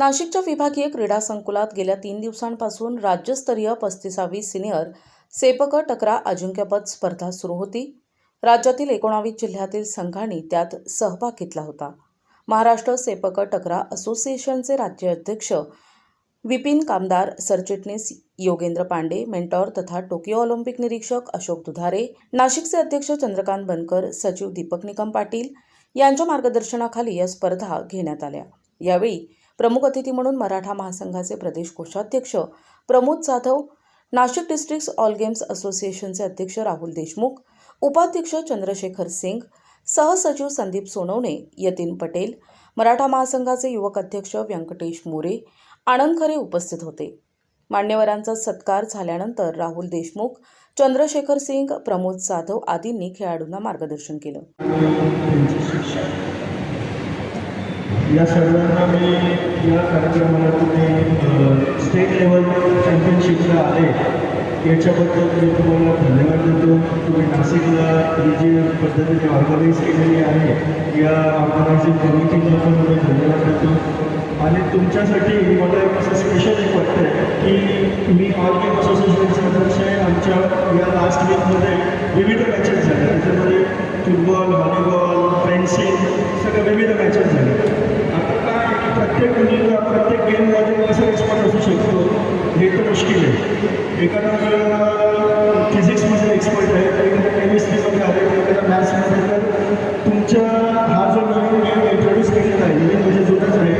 नाशिकच्या विभागीय क्रीडा संकुलात गेल्या तीन दिवसांपासून राज्यस्तरीय पस्तीसावी सिनियर सेपक टकरा अजिंक्यपद स्पर्धा सुरू होती. राज्यातील एकोणावीस जिल्ह्यातील संघांनी त्यात सहभाग घेतला होता. महाराष्ट्र सेपक टकरा असोसिएशनचे राज्य अध्यक्ष विपिन कामदार सरचिटणीस योगेंद्र पांडे मेंटॉर तथा टोकियो ऑलिम्पिक निरीक्षक अशोक दुधारे नाशिकचे अध्यक्ष चंद्रकांत बनकर सचिव दीपक निकम पाटील यांच्या मार्गदर्शनाखाली या स्पर्धा घेण्यात आल्या. यावेळी प्रमुख अतिथी म्हणून मराठा महासंघाचे प्रदेश कोषाध्यक्ष Pramod Jadhav Nashik district all games असोसिएशनचे अध्यक्ष राहुल देशमुख उपाध्यक्ष चंद्रशेखर सिंग सहसचिव संदीप सोनवणे यतीन पटेल मराठा महासंघाचे युवक अध्यक्ष व्यंकटेश मोरे आनंद खरे उपस्थित होते. मान्यवरांचा सत्कार झाल्यानंतर राहुल देशमुख चंद्रशेखर सिंग प्रमोद जाधव आदींनी खेळाडूंना मार्गदर्शन केलं. या सर्वांना मी या कार्यक्रमाला तुम्ही स्टेट लेवल चॅम्पियनशिपला आले. याच्याबद्दल मी तुम्हाला धन्यवाद देतो. तुम्ही नाशिकला ही जी पद्धतीने ऑर्गनाईज केलेली आहे. या ऑर्गनायझिंग कमिटीला पण मी धन्यवाद देतो. आणि तुमच्यासाठी मला एक असं स्पेशल एक वाटतं की मी ऑल गेम असोसिएशनचे अध्यक्ष आहे. आमच्या या लास्ट वीक हे तर मुश्किल आहे एखादा मुलगा फिजिक्समध्ये एक्सपर्ट आहे तर एखादा केमिस्ट्रीमध्ये आहे तर एखादा मॅथ्समध्ये तर तुमच्या हा जो नवीन गेम इंट्रोड्यूस केलेला आहे नवीन म्हणजे जुनाच आहे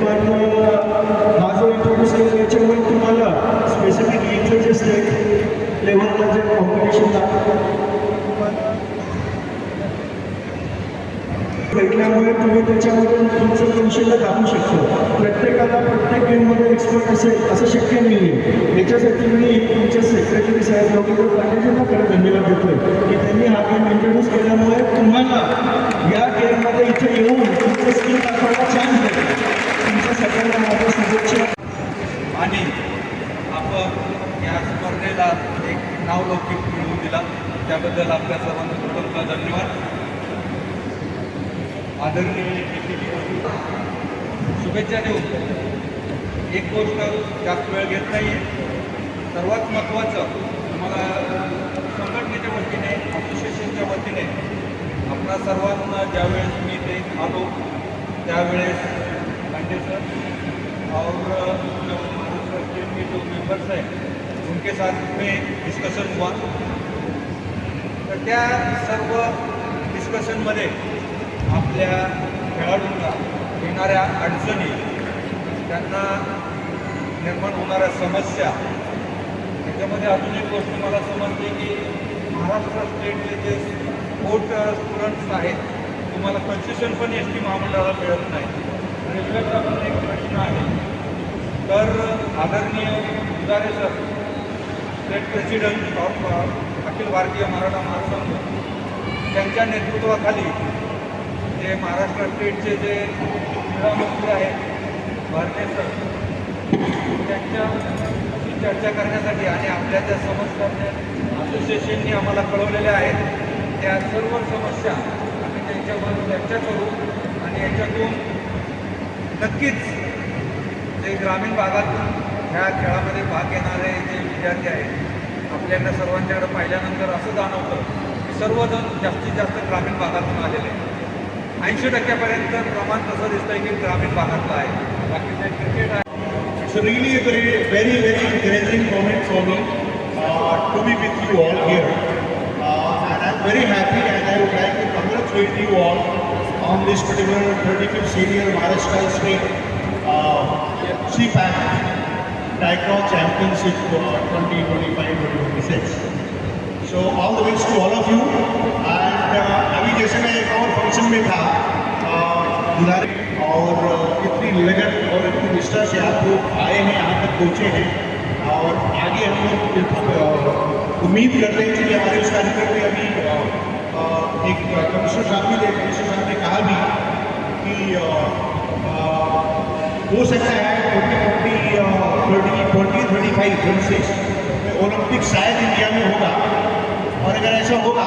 पण अं, हा जो इंट्रोड्यूस केला याच्यामुळे तुम्हाला स्पेसिफिक इथं जे स्टेट लेवलला जे कॉम्पिटिशन भेटल्यामुळे तुम्ही त्याच्यामधून तुमचं कौशल्य दाखवू शकतो. प्रत्येकाला प्रत्येक गेममध्ये एक्सपर्ट असेल असं शक्य नाही आहे याच्यासाठी मी तुमच्या सेक्रेटरी साहेब योगेंद्र पांडेजींना खरं धन्यवाद देतोय की त्यांनी हा गेम इंट्रोड्यूस केल्यामुळे तुम्हाला या गेममध्ये इथे येऊन तुमचं स्किल दाखवायला चान्स भेटेल. तुमच्या सगळ्यांना माझ्या शुभेच्छा. आणि आपण या स्पर्धेला एक नावलौकिक मिळवून दिला. त्याबद्दल आपल्या सर्वांना धन्यवाद. आदरणीय शुभेच्छा देऊ. एक गोष्ट जास्त वेळ घेत नाही आहे सर्वात महत्त्वाचं मला संघटनेच्या वतीने असोसिएशनच्या वतीने आपणा सर्वांना ज्यावेळेस मी ते आलो त्यावेळेस पांडे सर और जो महाराष्ट्र के जो मेंबर्स हैं उनके साथ में डिस्कशन हुआ. तर त्या सर्व डिस्कशनमध्ये आपल्या खेळाडूंना येणाऱ्या अडचणी त्यांना निर्माण होणाऱ्या समस्या त्याच्यामध्ये अजून एक गोष्ट मला समजते की महाराष्ट्र स्टेटचे जे स्पोर्ट स्टुडंट्स आहेत तुम्हाला कन्सेशन पण एस टी महामंडळाला मिळत नाही. रेल्वेचा पण एक प्रश्न आहे. तर आदरणीय Udare sir state president of Akhil Bharatiya Maratha Mahasangh त्यांच्या नेतृत्वाखाली जे महाराष्ट्र स्टेटचे जे क्रीडा मंत्री आहेत भारतीय सर त्यांच्या चर्चा करण्यासाठी आणि आपल्या ज्या समस्या असोसिएशननी आम्हाला कळवलेल्या आहेत त्या सर्व समस्या आम्ही त्यांच्यावर चर्चा करू आणि याच्यातून नक्कीच जे ग्रामीण भागातून ह्या खेळामध्ये भाग घेणारे जे विद्यार्थी आहेत आपल्याला सर्वांच्याकडे पाहिल्यानंतर असं जाणवतं की सर्वजण जास्तीत जास्त ग्रामीण भागातून आलेले आहेत. ऐंशी टक्क्यापर्यंत प्रमाण तसं दिसतंय की ग्रामीण भागातलं आहे बाकीचे क्रिकेट आहे It's really a very, very, very encouraging moment for me uh, to be with you all here. Uh, and I'm very happy and I would like to congratulate you all on this particular 35th Senior Maharashtra State uh, CPAC Taekwondo Championship uh, 2025-2026. So all the best to all of you. And uh, अभी जैसे मैं एक और function में था uh, और इतनी लगन और इतनी निष्ठा से आप लोग आए हैं यहाँ तक पहुँचे हैं। और आगे हम लोग बिल्कुल, उम्मीद करते हैं कि हमारे उस कार्यक्रम में अभी एक कमिश्नर साहब भी थे कमिश्नर साहब ने कहा भी कि हो सकता है twenty twenty twenty twenty twenty five twenty six Olympic शायद इंडिया में होगा। और अगर ऐसा होगा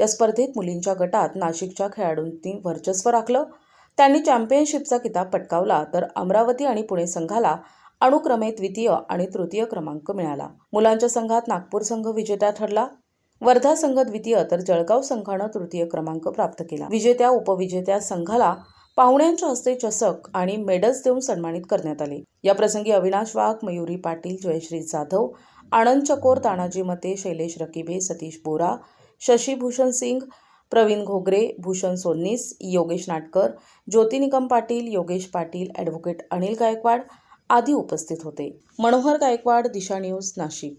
या स्पर्धेत मुलींच्या गटात नाशिकच्या खेळाडूंनी वर्चस्व राखलं. त्यांनी चॅम्पियनशिपचा किताब पटकावला तर अमरावती आणि पुणे संघाला अनुक्रमे द्वितीय आणि तृतीय क्रमांक मिळाला. मुलांच्या संघात नागपूर संघ विजेता ठरला. वर्धा संघ द्वितीय तर जळगाव संघानं तृतीय क्रमांक प्राप्त केला. विजेत्या उपविजेत्या संघाला पाहुण्यांच्या हस्ते चषक आणि मेडल्स देऊन सन्मानित करण्यात आले. या प्रसंगी अविनाश वाघ मयुरी पाटील जयश्री जाधव आनंद चकोर तानाजी मते शैलेश रकिबे सतीश बोरा शशीभूषण सिंग प्रवीण घोगरे भूषण सोन्नीस योगेश नाटकर ज्योती निकम पाटील योगेश पाटील ॲडव्होकेट अनिल गायकवाड आदी उपस्थित होते. मनोहर गायकवाड दिशा न्यूज नाशिक.